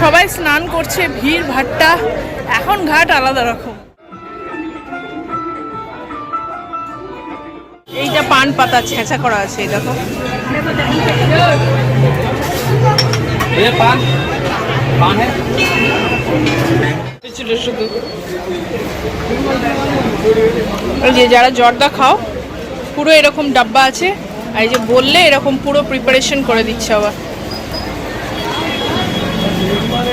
সবাই স্নান করছে ভিড় ভাট্টা। এখন ঘাট আলাদা রকম। এইটা পান পাতা ছেঁচা করা আছে এই দেখো। যে যারা জর্দা খাও পুরো এরকম ডাব্বা আছে। আর এই যে বললে এরকম পুরো প্রিপারেশন করে দিচ্ছে আবার।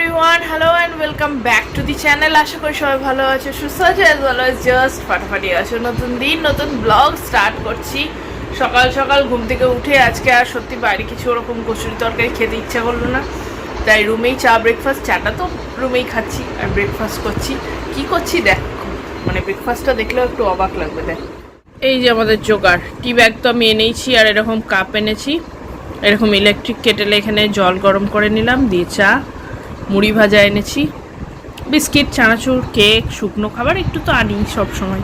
Everyone hello and welcome back to the channel আশা করি সবাই ভালো আছে, সুস্থ আছে অ্যাজ ওয়েল অ্যাজ জাস্ট ফাটাফাটি আছে। নতুন দিন, নতুন ব্লগ স্টার্ট করছি। সকাল সকাল ঘুম থেকে উঠে আজকে আর সত্যি বাইরে কিছু ওরকম কচুরি তরকারি খেতে ইচ্ছা করল না। তাই রুমেই চা ব্রেকফাস্ট চাটা তো রুমেই খাচ্ছি আর ব্রেকফাস্ট করছি। কি করছি দেখ মানে ব্রেকফাস্টটা দেখলেও একটু অবাক লাগবে, দেখ। এই যে আমাদের জোগাড় টি ব্যাগ তো আমি এনেইছি আর এরকম কাপ এনেছি। এরকম ইলেকট্রিক কেটেলে এখানে জল গরম করে নিলাম, দিয়ে চা। মুড়ি ভাজা এনেছি, বিস্কিট, চানাচুর, কেক, শুকনো খাবার, একটু তো আনি সব সময়।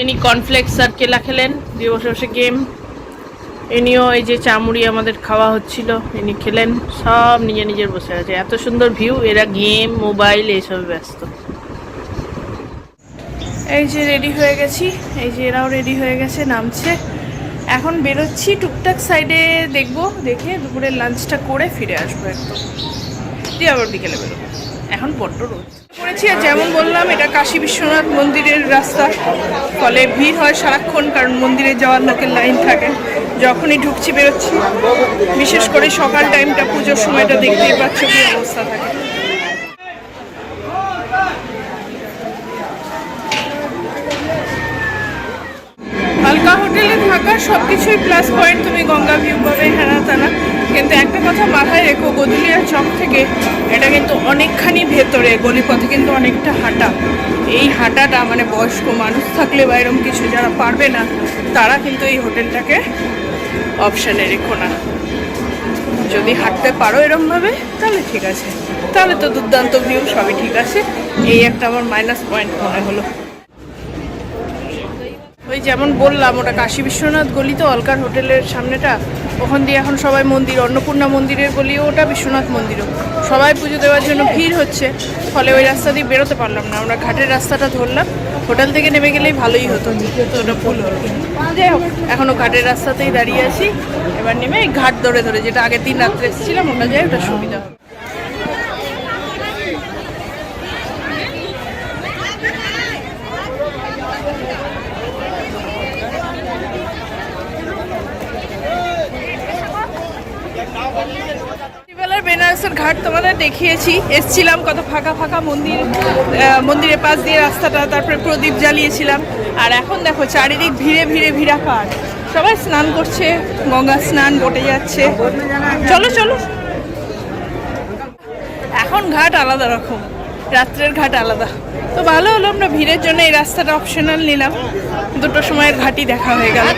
এনি কর্নফ্লেক্স আর কেলা খেলেন, দিয়ে বসে বসে গেম এনিও এই যে চামুড়ি আমাদের খাওয়া হচ্ছিল, এনি খেলেন, সব নিজে নিজের বসে আছে। এত সুন্দর ভিউ এরা গেম মোবাইল এইসবে ব্যস্ত। এই যে রেডি হয়ে গেছি, এই যে এরাও রেডি হয়ে গেছে, নামছে। এখন বেরোচ্ছি, টুকটাক সাইডে দেখব, দেখে দুপুরের লাঞ্চটা করে ফিরে আসব একদম। দিয়ে আবার বিকেলে বেরোবো। এখন বড্ড রোদ। করেছি আর যেমন বললাম, এটা কাশী বিশ্বনাথ মন্দিরের রাস্তা। ফলে ভিড় হয় সারাক্ষণ, কারণ মন্দিরে যাওয়ার লোকের লাইন থাকে। যখনই ঢুকছি, বেরোচ্ছি। বিশেষ করে সকাল টাইমটা, পুজোর সময়টা দেখতেই পাচ্ছ কি অবস্থা থাকে। হালকা হোটেলে থাকা সব কিছুই প্লাস পয়েন্ট তুমি গঙ্গা ভিউ পাবে হ্যানা তানা কিন্তু একটা কথা মাথায় রেখো গদুলিয়া চক থেকে এটা কিন্তু অনেকখানি ভেতরে গলিপথে কিন্তু অনেকটা হাঁটা। এই হাঁটাটা মানে বয়স্ক মানুষ থাকলে বা এরকম কিছু যারা পারবে না, তারা কিন্তু এই হোটেলটাকে অপশানে রেখো না। যদি হাঁটতে পারো এরমভাবে, তাহলে ঠিক আছে। তাহলে তো দুর্দান্ত ভিউ সবই ঠিক আছে। এই একটা আমার মাইনাস পয়েন্ট মনে হলো। ওই যেমন বললাম, ওটা কাশী বিশ্বনাথ গলি তো অলকার হোটেলের সামনেটা। ওখান দিয়ে এখন সবাই মন্দির, অন্নপূর্ণা মন্দিরের গলিও ওটা, বিশ্বনাথ মন্দিরও। সবাই পুজো দেওয়ার জন্য ভিড় হচ্ছে, ফলে ওই রাস্তা দিয়ে বেরোতে পারলাম না। আমরা ঘাটের রাস্তাটা ধরলাম, হোটেল থেকে নেমে গেলেই ভালোই হতো। ওটা ভুল যাই হোক এখনও ঘাটের রাস্তাতেই দাঁড়িয়ে আছি। এবার নেমে ঘাট ধরে ধরে, যেটা আগের দিন রাত্রে এসেছিলাম ওটা যাই ওটা সুবিধা হবে তোমাদের দেখিয়েছি, এসছিলাম কত ফাঁকা ফাঁকা মন্দির মন্দিরের পাশ দিয়ে রাস্তাটা, তারপরে প্রদীপ জ্বালিয়েছিলাম। আর এখন দেখো, চারিদিক ভিড়ে ভিড়ে ভিড়াকার। সবাই স্নান করছে, গঙ্গা স্নান বটে যাচ্ছে। চলো চলো। এখন ঘাট আলাদা রকম, রাত্রের ঘাট আলাদা। তো ভালো হলো, আমরা ভিড়ের জন্য এই রাস্তাটা অপশনাল নিলাম। দুটো সময়ের ঘাটই দেখা হয়ে গেল।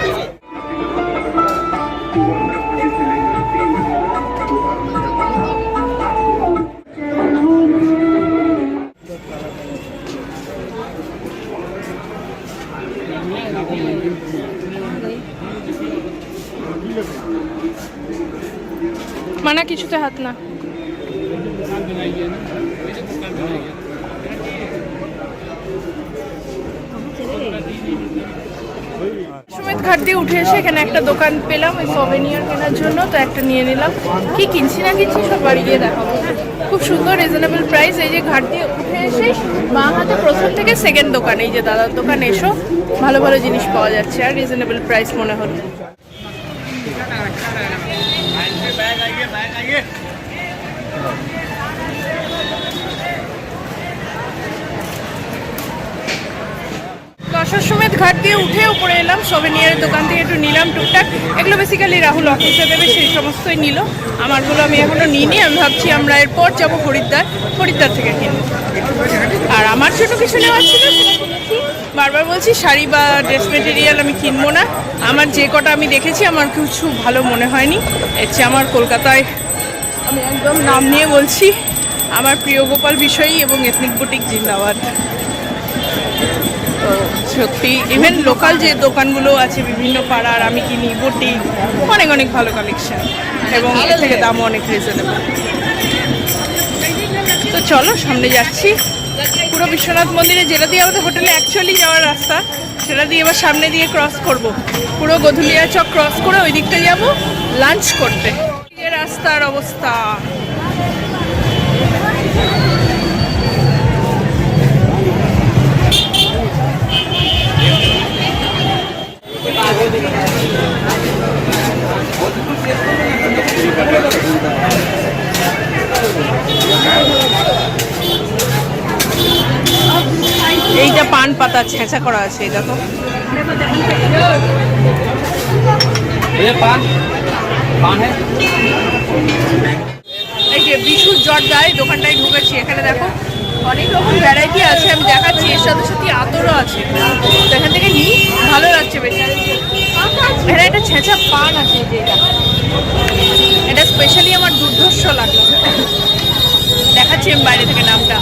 কিছুতে হাত না। সমেত ঘাট দিয়ে উঠে এসে এখানে একটা দোকান পেলাম ওই সভেনিয়ার কেনার জন্য, তো একটা নিয়ে নিলাম। কি কিনছি না কিনছি সব বাড়ি গিয়ে দেখাবো। খুব সুন্দর রিজনেবল প্রাইস এই যে ঘাট দিয়ে উঠে এসে মা হাতে প্রথম থেকে সেকেন্ড দোকান, এই যে দাদার দোকান, এসো। ভালো ভালো জিনিস পাওয়া যাচ্ছে, আর রিজনেবল প্রাইস মনে হলো। দশাশ্বমেধ ঘাট দিয়ে উঠে উপরে এলাম সোভেনিয়ারের দোকান থেকে একটু নিলাম টুকটাক। এগুলো বেসিক্যালি রাহুল অফিসে দেবে, সেই সমস্তই নিল। আমারগুলো আমি এখনও নিইনি, আমি ভাবছি আমরা এরপর যাব হরিদ্বার হরিদ্বার থেকে কিনবো। আর আমার ছোট কিছু নেওয়ার ছিল বারবার বলছি, শাড়ি বা ড্রেস মেটেরিয়াল আমি কিনবো না। আমার যে কটা আমি দেখেছি, আমার কিছু ভালো মনে হয়নি। এর চেয়ে আমার কলকাতায় আমি একদম নাম নিয়ে বলছি, আমার প্রিয় গোপাল বিষয়ী এবং এথনিক বুটিক জিন্দাবাদ। সত্যি। ইভেন লোকাল যে দোকানগুলো আছে বিভিন্ন পাড়ার আমি কিনি বুটিক অনেক অনেক ভালো কালেকশন এবং এর থেকে দামও অনেক রিজনেবল তো চলো সামনে যাচ্ছি। পুরো বিশ্বনাথ মন্দিরে যেটা দিয়ে আমাদের হোটেলে অ্যাকচুয়ালি যাওয়ার রাস্তা সেটা দিয়ে এবার সামনে দিয়ে ক্রস করব। পুরো গধুলিয়া চক ক্রস করে ওই দিকটা যাব লাঞ্চ করতে। রাস্তার অবস্থা। তার ছেঁচা করা আছে এই দেখো। এই যে বিশুর জর্দা দোকানটায় ঢুকেছি এখানে দেখো অনেক রকম ভ্যারাইটি আছে আমি দেখাচ্ছি এর সাথে সাথে আতরও আছে। এখান থেকে নিই ভালো লাগছে বেশ। এটা একটা ছেঁচা পান আছে যে এটা। এটা স্পেশালি আমার দুর্ধর্ষ লাগল। দেখাচ্ছি আমি বাইরে থেকে নামটা।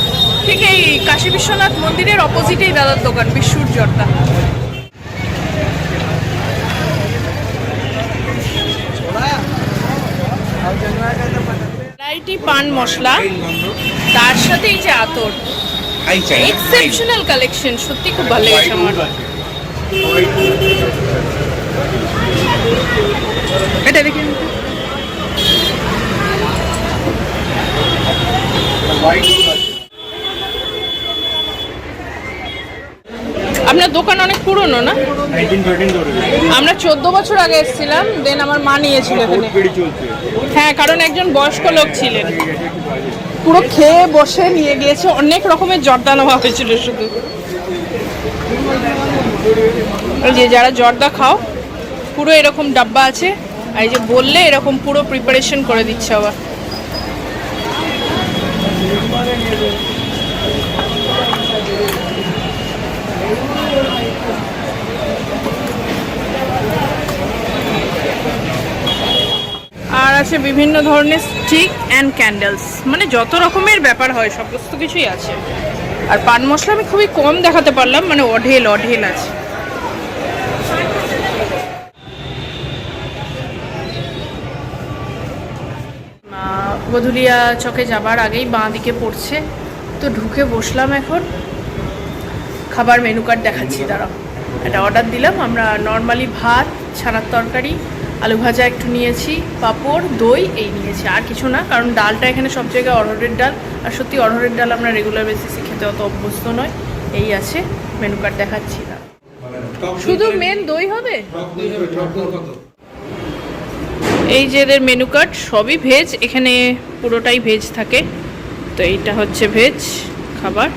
ঠিক এই কাশী বিশ্বনাথ মন্দিরের অপোজিটেই দাদার দোকান বিশুর জর্দা। ভ্যারাইটি পান মশলা তার সাথে এই যে আতর। এক্সেপশনাল কালেকশন সত্যি খুব ভালো লেগেছে আমার। এটা দেখি। আপনার দোকান অনেক পুরনো না? আমরা চোদ্দ বছর আগে এসেছিলাম দেন আমার মা নিয়েছিল এখানে হ্যাঁ কারণ একজন বয়স্ক লোক ছিলেন। পুরো খেয়ে বসে নিয়ে গিয়েছে অনেক রকমের জর্দা নেওয়া হয়েছিল শুধু। এই যে যারা জর্দা খাও পুরো এরকম ডাব্বা আছে আর এই যে বললে এরকম পুরো প্রিপারেশন করে দিচ্ছে আবার। আর আছে বিভিন্ন ধরনের স্টিক অ্যান্ড ক্যান্ডেলস মানে যত রকমের ব্যাপার হয় সমস্ত কিছুই আছে। আর পান মশলা আমি খুবই কম দেখাতে পারলাম মানে অঢেল অঢেল আছে। গধুলিয়া চকে যাবার আগেই বাঁ দিকে পড়ছে তো ঢুকে বসলাম এখন। খাবার মেনু কার্ড দেখাচ্ছি দাঁড়াও। একটা অর্ডার দিলাম আমরা নর্মালি ভাত ছানার তরকারি আলু ভাজা একটু নিয়েছি, পাঁপড়, দই, এই নিয়েছি। আর কিছু না, কারণ ডালটা এখানে সব জায়গায় অরহরের ডাল। আর সত্যি অরহরের ডাল আমরা রেগুলার বেসিসে খেতে অত অভ্যস্ত নয় এই আছে মেনু কার্ড দেখাচ্ছি না। শুধু মেন দই হবে? এই যে এদের মেনু কার্ড সবই ভেজ এখানে পুরোটাই ভেজ থাকে। তো এইটা হচ্ছে ভেজ খাবার।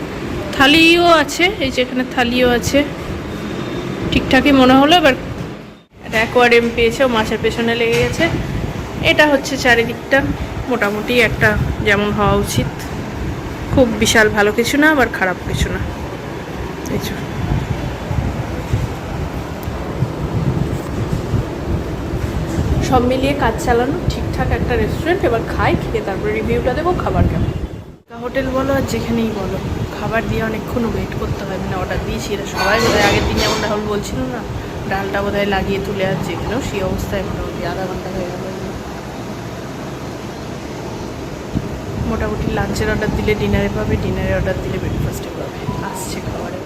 থালিও আছে, এই যে এখানে থালিও আছে। ঠিকঠাকই মনে হলো, এবার একটা অ্যাকোয়ারিয়াম পেয়েছে, ও মাছের পেছনে লেগে গেছে। এটা হচ্ছে চারিদিকটা, মোটামুটি একটা যেমন হওয়া উচিত। খুব বিশাল ভালো কিছু না, আবার খারাপ কিছু না। সব মিলিয়ে কাজ চালানো ঠিকঠাক একটা রেস্টুরেন্ট এবার খাই, খেয়ে তারপরে রিভিউটা দেবো, খাবার কেমন। হোটেল বলো আর যেখানেই বলো, খাবার দিয়ে অনেকক্ষণ ওয়েট করতে হয় মানে অর্ডার দিয়েছি, এটা সবাই আগের দিন যেমন রাহুল বলছিল না। ডালটা বোধহয় লাগিয়ে তুলে আর যেখানেও সেই অবস্থায় মোটামুটি আধা ঘণ্টা হয়ে গেল। মোটামুটি লাঞ্চের অর্ডার দিলে ডিনারে পাবে ডিনারে অর্ডার দিলে ব্রেকফাস্টে পাবে। আসছে খাবারে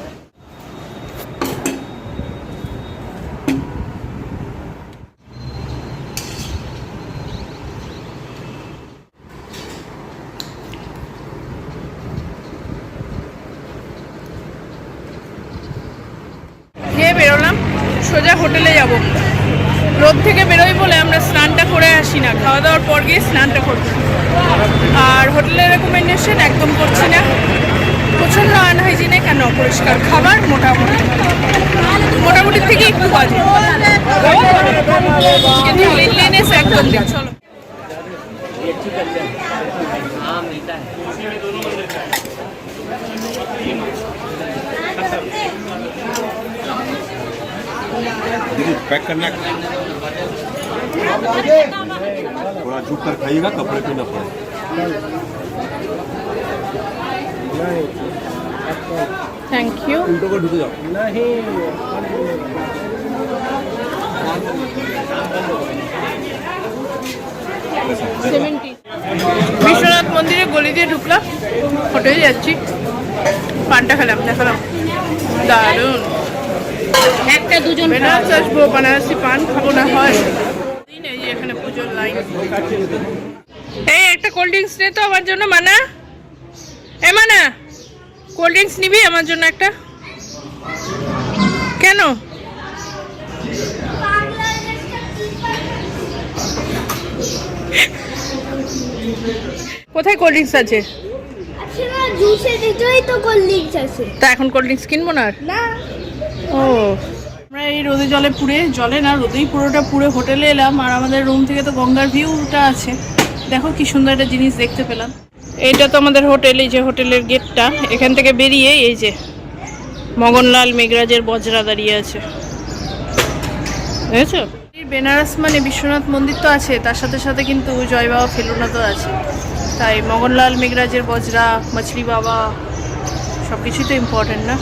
খেয়ে বেরোলাম সোজা হোটেলে যাব। রোদ থেকে বেরোই বলে আমরা স্নানটা করে আসি না। খাওয়া দাওয়ার পর গিয়ে স্নানটা করছি আর হোটেলের রেকমেন্ডেশন একদম করছি না। প্রচণ্ড আনহাইজিনে কেন পরিষ্কার খাবার মোটামুটি। মোটামুটি থেকে একটু বাজে। কিন্তু চলো। पैक करना थोड़ा झुक कर खाइएगा कपड़े पे न पड़े থ্যাংক ইউ उल्टो को ढुक जाओ বিশ্বনাথ মন্দিরে গলি দিয়ে ঢুকলাম হোটেলে যাচ্ছি পানটা খেলাম দেখালাম দারুণ একটা দুজন বেনারস আসব বানারসি পান খাব না হয়। এই যে এখানে পুজোর লাইন এই একটা কোল্ড ড্রিঙ্কস নে তো আমার জন্য মানা। এ মানা কোল্ড ড্রিঙ্কস নিবি আমার জন্য একটা? কেন? কোথায় কোল্ড ড্রিঙ্কস আছে? আচ্ছা জুসের ভিতরেই তো কোল্ড ড্রিঙ্কস আছে। তা এখন কোল্ড ড্রিঙ্কস কিনবো না না। ও, আমরা এই রোদে জলে পুড়ে, জলে না, রোদেই পুরোটা পুরো হোটেলে এলাম আর আমাদের রুম থেকে তো গঙ্গার ভিউটা আছে। দেখো কি সুন্দর একটা জিনিস দেখতে পেলাম। এইটা তো আমাদের হোটেল এই যে হোটেলের গেটটা এখান থেকে বেরিয়ে এই যে মগনলাল মেঘরাজের বজরা দাঁড়িয়ে আছে। বুঝেছ বেনারস মানে বিশ্বনাথ মন্দির তো আছে, তার সাথে সাথে কিন্তু জয় বাবা ফেলুনা তো আছে। তাই মগনলাল মেঘরাজের বজরা, মাছলি বাবা সব কিছুই তো ইম্পর্টেন্ট না?